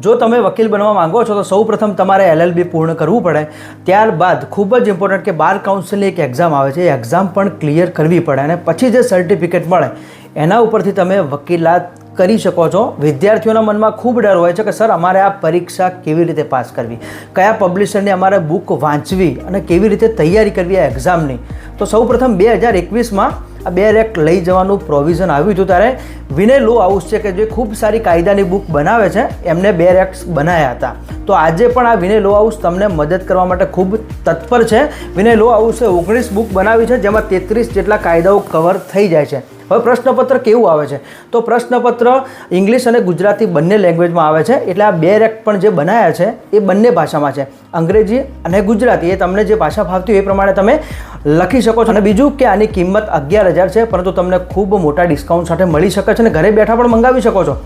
જો તમે વકીલ બનવા માંગો છો, તો સૌ પ્રથમ તમારે એલએલબી પૂર્ણ કરવું પડે. ત્યારબાદ ખૂબ જ ઇમ્પોર્ટન્ટ કે બાર કાઉન્સિલની એક એક્ઝામ આવે છે. એ એક્ઝામ પણ ક્લિયર કરવી પડે અને પછી જે સર્ટિફિકેટ મળે, એના ઉપરથી તમે વકીલાત કરી શકો છો. વિદ્યાર્થીઓના મનમાં ખૂબ ડર હોય છે કે, સર, અમારે આ પરીક્ષા કેવી રીતે પાસ કરવી? કયા પબ્લિશરની અમારે બુક વાંચવી અને કેવી રીતે તૈયારી કરવી આ એક્ઝામની તો સૌ પ્રથમ બે હજાર એકવીસમાં આ બે રેક લઈ જવાનું પ્રોવિઝન આવ્યું હતું ત્યારે વિનય લો હાઉસ છે કે જે ખૂબ સારી કાયદાની બુક બનાવે છે, એમને બે રેક્સ બનાવ્યા હતા. તો આજે પણ આ વિનય લો હાઉસ તમને મદદ કરવા માટે ખૂબ તત્પર છે. વિનય લો હાઉસે ઓગણીસ બુક બનાવી છે, જેમાં તેત્રીસ જેટલા કાયદાઓ કવર થઈ જાય છે. હવે પ્રશ્નપત્ર કેવું આવે છે? તો પ્રશ્નપત્ર ઇંગ્લિશ અને ગુજરાતી બંને લેંગ્વેજમાં આવે છે. એટલે આ બે રેક પણ જે બનાવ્યા છે, એ બંને ભાષામાં છે. અંગ્રેજી અને ગુજરાતી, એ તમને જે ભાષા ફાવતી હોય એ પ્રમાણે તમે લખી શકો છો. અને બીજું કે આની કિંમત અગિયાર હજાર છે, પરંતુ તમને ખૂબ મોટા ડિસ્કાઉન્ટ સાથે મળી શકે છે અને ઘરે બેઠા પણ મંગાવી શકો છો.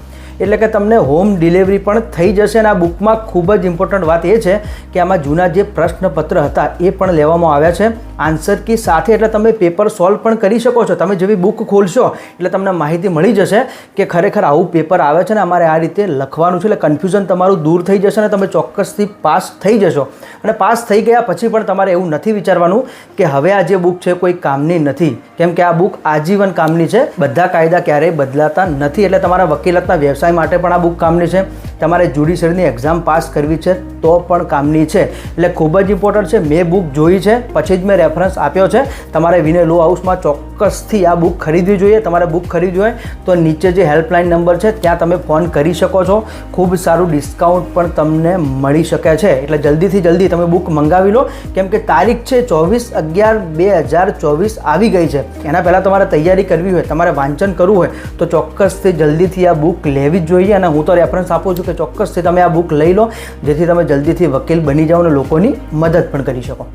એટલે કે તમને હોમ ડિલિવરી પણ થઈ જશે અને આ બુકમાં ખૂબ જ ઇમ્પોર્ટન્ટ વાત એ છે કે આમાં જૂના જે પ્રશ્નપત્ર હતા, એ પણ લેવામાં આવ્યા છે. આન્સર કી સાથે, એટલે તમે પેપર સોલ્વ પણ કરી શકો છો. તમે જેવી બુક ખોલશો, એટલે તમને માહિતી મળી જશે કે ખરેખર આવું પેપર આવે છે ને, અમારે આ રીતે લખવાનું છે, એટલે કન્ફ્યુઝન તમારું દૂર થઈ જશે અને તમે ચોક્કસથી પાસ થઈ જશો. અને પાસ થઈ ગયા પછી પણ તમારે એવું નથી વિચારવાનું કે હવે આ જે બુક છે, કોઈ કામની નથી. કેમ કે આ બુક આજીવન કામની છે, બધા કાયદા ક્યારેય બદલાતા નથી. એટલે તમારા વકીલતના વ્યવસાય માટે પણ આ બુક કામની છે. તમારે જ્યુડિશરીની એક્ઝામ પાસ કરવી છે તો પણ કામની છે. એટલે ખૂબ જ ઇમ્પોર્ટન્ટ છે, મેં બુક જોઈ છે, પછી જ મેં રેફરન્સ આપ્યો છે. તમારે વિનય લો હાઉસમાં ચોક્કસથી આ બુક ખરીદવી જોઈએ. તમારે બુક ખરીદવી હોય તો નીચે જે હેલ્પલાઇન નંબર છે, ત્યાં તમે ફોન કરી શકો છો. ખૂબ સારું ડિસ્કાઉન્ટ પણ તમને મળી શકે છે. એટલે જલ્દીથી જલ્દી તમે બુક મંગાવી લો. કેમ કે તારીખ છે ચોવીસ અગિયાર બે હજાર ચોવીસ આવી ગઈ છે. એના પહેલાં તમારે તૈયારી કરવી હોય, તમારે વાંચન કરવું હોય, તો ચોક્કસથી જલ્દીથી આ બુક લેવી જ જોઈએ અને હું તો રેફરન્સ આપું છું. કે ચોક્કસથી તમે આ બુક લઈ લો, જેથી તમે જલ્દીથી વકીલ બની જાઓ અને લોકોની મદદ પણ કરી શકો.